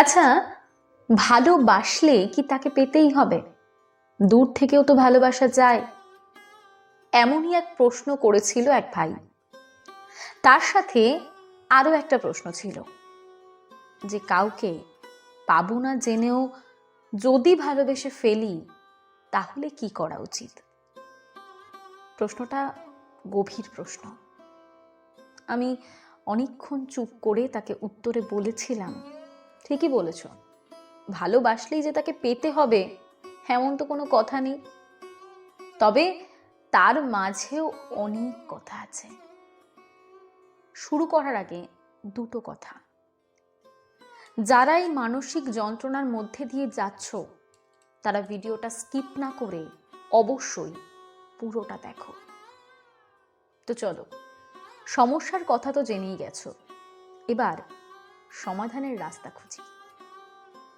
আচ্ছা ভালোবাসলে কি তাকে পেতেই হবে? দূর থেকেও তো ভালোবাসা যায়। এমনই এক প্রশ্ন করেছিল এক ভাই। তার সাথে আরও একটা প্রশ্ন ছিল। যে কাউকে পাবো না জেনেও যদি ভালোবেসে ফেলি, তাহলে কি করা উচিত? প্রশ্নটা গভীর প্রশ্ন। আমি অনেকক্ষণ চুপ করে তাকে উত্তরে বলেছিলাম ঠিকই বলেছ। ভালোবাসলেই যে তাকে পেতে হবে, এমন তো কোনো কথা নেই। তবে তার মাঝেও অনেক কথা আছে। শুরু করার আগে দুটো কথা। যারা এই মানসিক যন্ত্রণার মধ্যে দিয়ে যাচ্ছ, তারা ভিডিওটা স্কিপ না করে অবশ্যই পুরোটা দেখো। তো চলো, সমস্যার কথা তো জেনেই গেছো। এবার সমাধানের রাস্তা খুঁজি।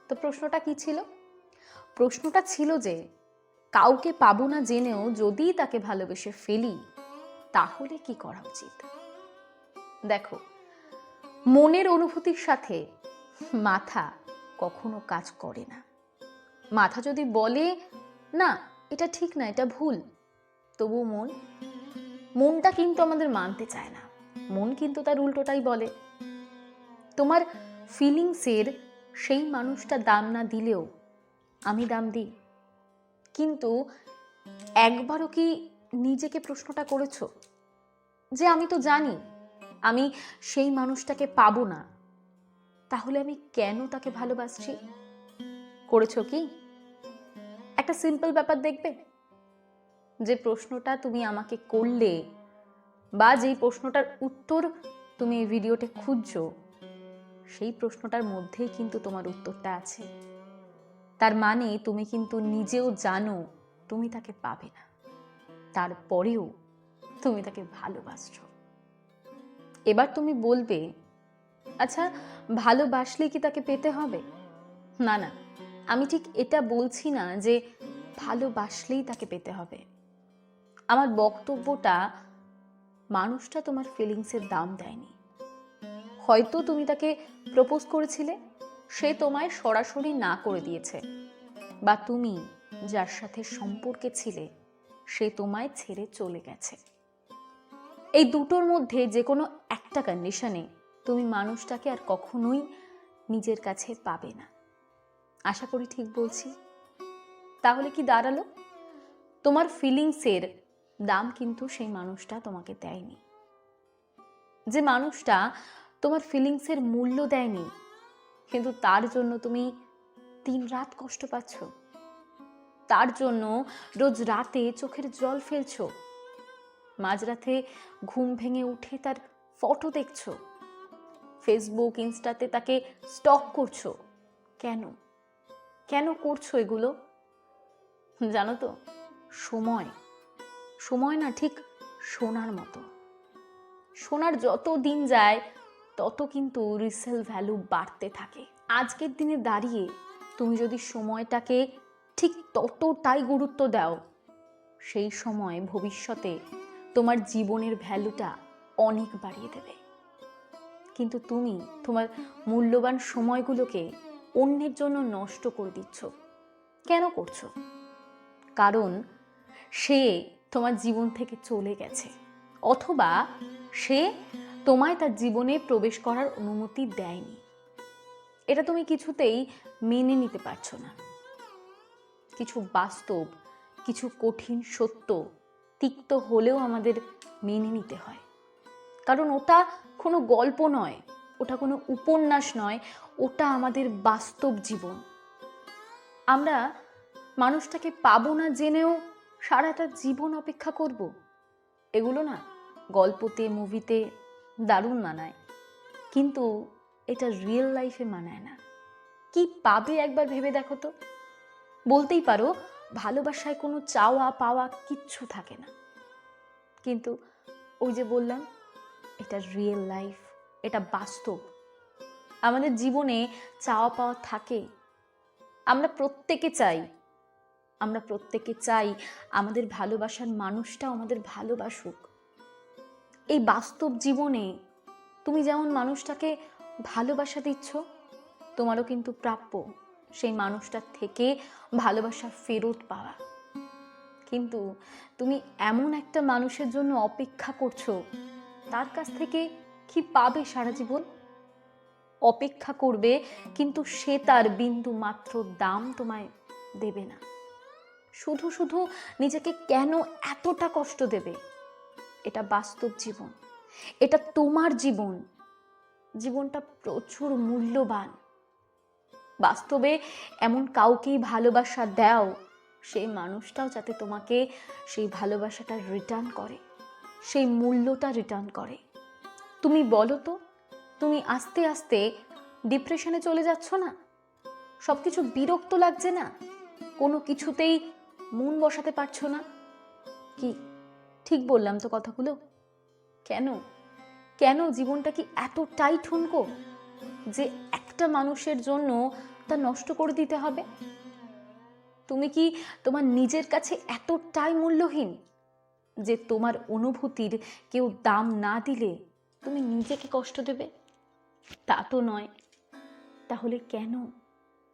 তো প্রশ্নটা কি ছিল? প্রশ্নটা ছিল যে, কাউকে পাবো না জেনেও যদি তাকে ভালোবেসে ফেলি, তাহলে কি করা উচিত? দেখো, মনের অনুভূতির সাথে মাথা কখনো কাজ করে না। মাথা যদি বলে, না, এটা ঠিক না, এটা ভুল তবু মন, মনটা কিন্তু আমাদের মানতে চায় না। মন কিন্তু তার উল্টোটাই বলে। তোমার ফিলিংসের সেই মানুষটা দাম না দিলেও আমি দাম দিই। কিন্তু একবারও কি নিজেকে প্রশ্নটা করেছ? যে আমি তো জানি, আমি সেই মানুষটাকে পাবো না। তাহলে আমি কেন তাকে ভালোবাসছি? করেছ কি? একটা সিম্পল ব্যাপার দেখবে। যে প্রশ্নটা তুমি আমাকে করলে বা যেই প্রশ্নটার উত্তর তুমি এই ভিডিওতে খুঁজছো সেই প্রশ্নটার মধ্যেই কিন্তু তোমার উত্তরটা আছে। তার মানে তুমি কিন্তু নিজেও জানো তুমি তাকে পাবে না। তারপরেও তুমি তাকে ভালোবাসছো। এবার তুমি বলবে আচ্ছা ভালোবাসলে কি তাকে পেতে হবে? না না, আমি ঠিক এটা বলছি না যে ভালোবাসলেই তাকে পেতে হবে। আমার বক্তব্যটা মানুষটা তোমার ফিলিংসের দাম দেয়নি। হয়তো তুমি তাকে প্রপোজ করেছিলে, সে তোমায় সরাসরি না করে দিয়েছে। বা তুমি যার সাথে সম্পর্কে ছিলে, সে তোমায় ছেড়ে চলে গেছে। এই দুটোর মধ্যে যে কোনো একটা কন্ডিশনে তুমি মানুষটাকে আর কখনোই নিজের কাছে পাবে না। আশা করি ঠিক বলছি। তাহলে কি দাঁড়াল? তোমার ফিলিংসের দাম কিন্তু সেই মানুষটা তোমাকে দেয়নি। যে মানুষটা তোমার ফিলিংসের মূল্য দেয়নি। কিন্তু তার জন্য তুমি তিন রাত কষ্ট পাচ্ছ। তার জন্য রোজ রাতে চোখের জল ফেলছো। মাঝরাতে ঘুম ভেঙে উঠে তার ফটো দেখছ। ফেসবুক ইনস্টাতে তাকে স্টক করছ। কেন? কেন করছ এগুলো? জানো তো, সময়। সময় না ঠিক সোনার মতো। সোনার যত দিন যায় তত কিন্তু রিসেল ভ্যালু বাড়তে থাকে। আজকের দিনে দাঁড়িয়ে তুমি যদি সময়টাকে ঠিক ততটাই গুরুত্ব দাও, সেই সময় ভবিষ্যতে তোমার জীবনের ভ্যালুটা অনেক বাড়িয়ে দেবে। কিন্তু তুমি তোমার মূল্যবান সময়গুলোকে অন্যের জন্য নষ্ট করে দিচ্ছ। কেন করছ? কারণ সে তোমার জীবন থেকে চলে গেছে। অথবা সে তোমায় তার জীবনে প্রবেশ করার অনুমতি দেয়নি। এটা তুমি কিছুতেই মেনে নিতে পারছ না। কিছু বাস্তব, কিছু কঠিন সত্য তিক্ত হলেও আমাদের মেনে নিতে হয়। কারণ ওটা কোনো গল্প নয়, ওটা কোনো উপন্যাস নয়, ওটা আমাদের বাস্তব জীবন। আমরা মানুষটাকে পাবো না জেনেও সারাটা জীবন অপেক্ষা করব। এগুলো না গল্পতে, মুভিতে দারুণ মানায়। কিন্তু এটা রিয়েল লাইফে মানায় না। কি পাবে একবার ভেবে দেখো তো। বলতেই পারো, ভালোবাসায় কোনো চাওয়া পাওয়া কিচ্ছু থাকে না। কিন্তু ওই যে বললাম, এটা রিয়েল লাইফ এটা বাস্তব। আমাদের জীবনে চাওয়া পাওয়া থাকে। আমরা প্রত্যেকে চাই। আমরা প্রত্যেকে চাই আমাদের ভালোবাসার মানুষটাও আমাদের ভালোবাসুক। এই বাস্তব জীবনে তুমি যেমন মানুষটাকে ভালোবাসা দিচ্ছ, তোমারও কিন্তু প্রাপ্য সেই মানুষটার থেকে ভালোবাসা ফেরত পাওয়া। কিন্তু তুমি এমন একটা মানুষের জন্য অপেক্ষা করছ, তার কাছ থেকে কি পাবে সারা জীবন? অপেক্ষা করবে, কিন্তু সে তার বিন্দু মাত্র দাম তোমায় দেবে না। শুধু শুধু নিজেকে কেন এতটা কষ্ট দেবে? এটা বাস্তব জীবন। এটা তোমার জীবন। জীবনটা প্রচুর মূল্যবান। বাস্তবে এমন কাউকেই ভালোবাসা দাও, সেই মানুষটাও যাতে তোমাকে সেই ভালোবাসাটা রিটার্ন করে, সেই মূল্যটা রিটার্ন করে। তুমি বলো তো, তুমি আস্তে আস্তে ডিপ্রেশনে চলে যাচ্ছ না? সব কিছু বিরক্ত লাগছে না? কোনো কিছুতেই মন বসাতে পারছ না? কি ঠিক বললাম তো কথাগুলো। কেন? কেন জীবনটা কি এতটাই ঠুনকো যে একটা মানুষের জন্য তা নষ্ট করে দিতে হবে? তুমি কি তোমার নিজের কাছে এতটাই মূল্যহীন যে তোমার অনুভূতির কেউ দাম না দিলে তুমি নিজেকে কষ্ট দেবে? তা তো নয়। তাহলে কেন?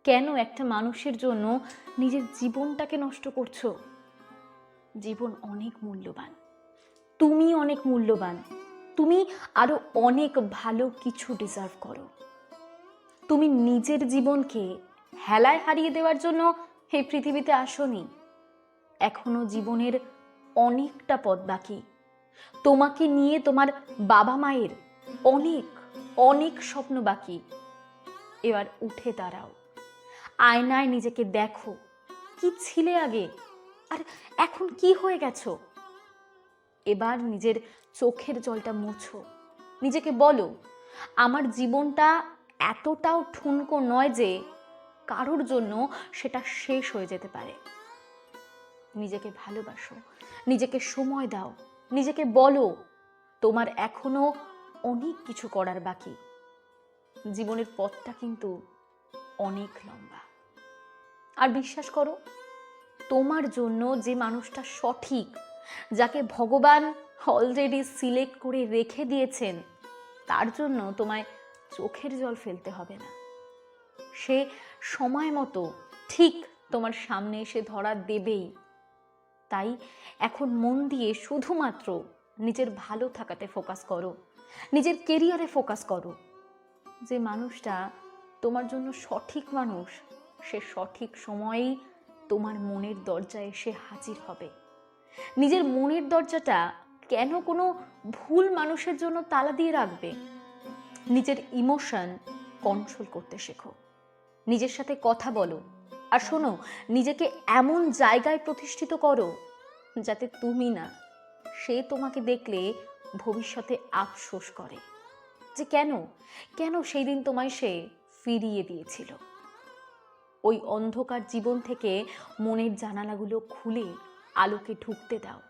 কেন একটা মানুষের জন্য নিজের জীবনটাকে নষ্ট করছ? জীবন অনেক মূল্যবান। তুমি অনেক মূল্যবান। তুমি আরও অনেক ভালো কিছু ডিজার্ভ করো। তুমি নিজের জীবনকে হেলায় হারিয়ে দেওয়ার জন্য এই পৃথিবীতে আসনি। এখনও জীবনের অনেকটা পথ বাকি। তোমাকে নিয়ে তোমার বাবা মায়ের অনেক অনেক স্বপ্ন বাকি। এবার উঠে দাঁড়াও। আয়নায় নিজেকে দেখো। কি ছিলে আগে? আর এখন কি হয়ে গেছো? এবার নিজের চোখের জলটা মোছো। নিজেকে বলো, আমার জীবনটা এতটাও ঠুনকো নয় যে কারোর জন্য সেটা শেষ হয়ে যেতে পারে। নিজেকে ভালোবাসো, নিজেকে সময় দাও, নিজেকে বলো, তোমার এখনও অনেক কিছু করার বাকি। জীবনের পথটা কিন্তু অনেক লম্বা। আর বিশ্বাস করো তোমার জন্য যে মানুষটা সঠিক, যাকে ভগবান অলরেডি সিলেক্ট করে রেখে দিয়েছেন, তার জন্য তোমায় চোখের জল ফেলতে হবে না। সে সময় মতো ঠিক তোমার সামনে এসে ধরা দেবেই। তাই এখন মন দিয়ে শুধুমাত্র নিজের ভালো থাকাতে ফোকাস করো, নিজের কেরিয়ারে ফোকাস করো। যে মানুষটা তোমার জন্য সঠিক মানুষ, সে সঠিক সময়েই তোমার মনের দরজায় এসে হাজির হবে। নিজের মনের দরজাটা কেন কোনো ভুল মানুষের জন্য তালা দিয়ে রাখবে? নিজের ইমোশন কন্ট্রোল করতে শেখো। নিজের সাথে কথা বলো আর শোনো, নিজেকে এমন জায়গায় প্রতিষ্ঠিত করো যাতে তুমি না, সে তোমাকে দেখলে ভবিষ্যতে আফসোস করে। যে কেন? কেন সেই দিন তোমায় সে ফিরিয়ে দিয়েছিল? ওই অন্ধকার জীবন থেকে মনের জানালাগুলো খুলে আলোকে ঢুকতে দাও।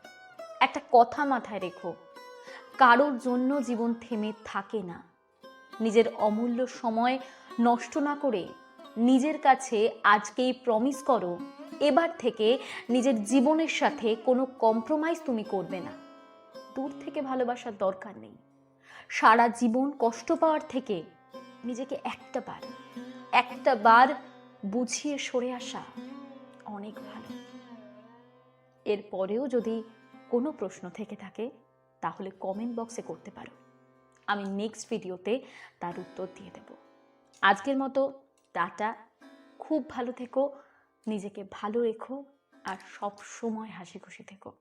একটা কথা মাথায় রেখো, কারোর জন্য জীবন থেমে থাকে না। নিজের অমূল্য সময় নষ্ট না করে নিজের কাছে আজকেই প্রমিস করো, এবার থেকে নিজের জীবনের সাথে কোনো কম্প্রোমাইজ তুমি করবে না। দূর থেকে ভালোবাসার দরকার নেই। সারা জীবন কষ্ট পাওয়ার থেকে নিজেকে একটা বার একটা বার বুঝিয়ে সরে আসা অনেক ভালো। এরপরেও যদি কোনো প্রশ্ন থেকে থাকে, তাহলে কমেন্ট বক্সে করতে পারো। আমি নেক্সট ভিডিওতে তার উত্তর দিয়ে দেব। আজকের মতো টাটা। খুব ভালো থেকো। নিজেকে ভালো রেখো আর সব সময় হাসি খুশি থেকো।